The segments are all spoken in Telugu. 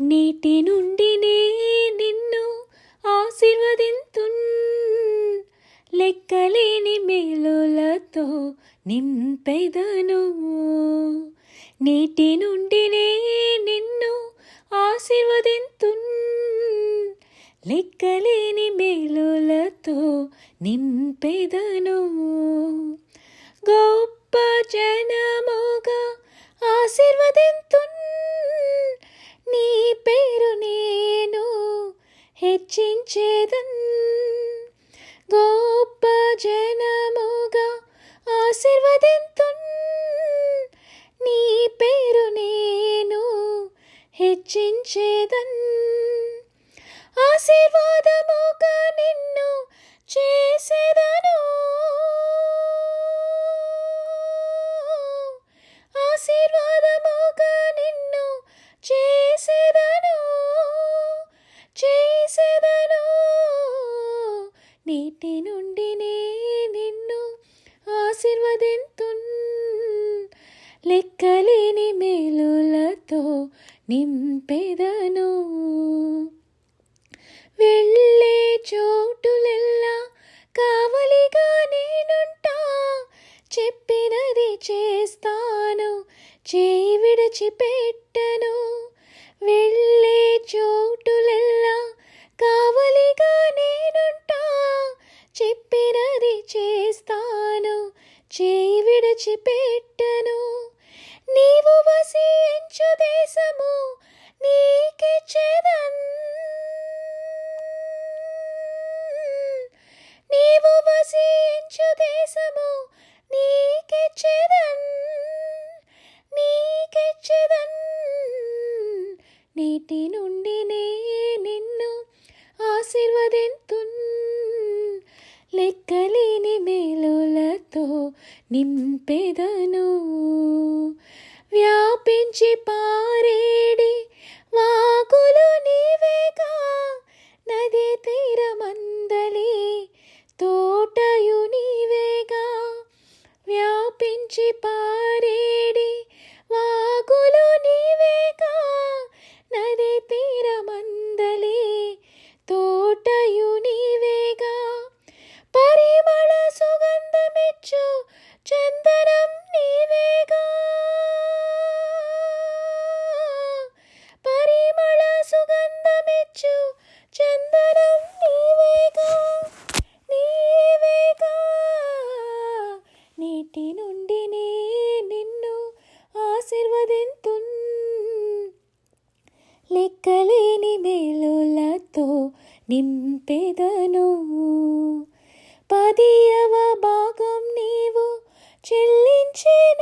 నీటి నుండినే నిన్ను ఆశీర్వదింతున్. లెక్కలేని మేలులతో నింపెదను. నీటి నుండినే నిన్ను ఆశీర్వదింతున్. లెక్కలేని మేలులతో నింపెదను. గొప్ప జనముగా ఆశీర్వదింతున్. నీ పేరు నేను హెచ్చించేదన్ మేలులతో నింపెదను. వెళ్ళే చోటులెల్లా కావలిగా నేనుంటా. చెప్పినది చేస్తాను చేయి విడిచిపెట్టను వెళ్ళే చోటులెల్లా కావలిగా నేనుంటా. చెప్పినది చేస్తాను చేయి విడిచిపెట్టను నీవు వసించు దేశము నీకిచ్చేదన్ నీవు వసించు దేశము నీకిచ్చేదన్ నీకిచ్చేదన్ నీటి నుండి నే నిన్ను ఆశీర్వదింతున్ నింపెదను. వ్యాపించి పారేడి వాకులు నీవేగా నింపెదను. పదియవ భాగం నీవు చెల్లించిన.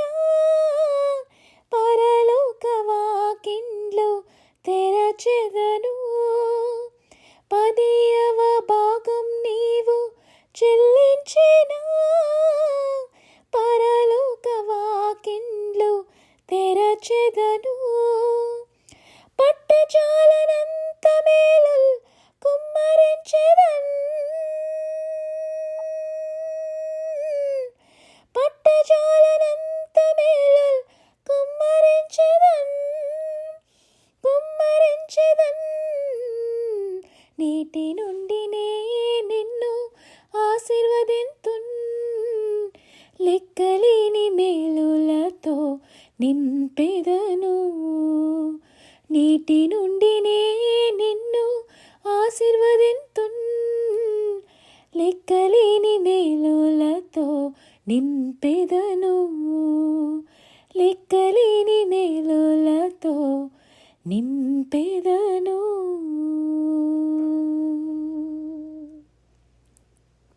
పరలోక వాకిండ్లు తెరచెదను. నీటి నుండినే నిన్ను ఆశీర్వదింతున్. లెక్కలేని మేలులతో నింపెదను. నీటి నుండినే నిన్ను ఆశీర్వదింతున్. లెక్కలేని మేలులతో నింపెదను. లెక్కలేని మేలులతో నింపెదను.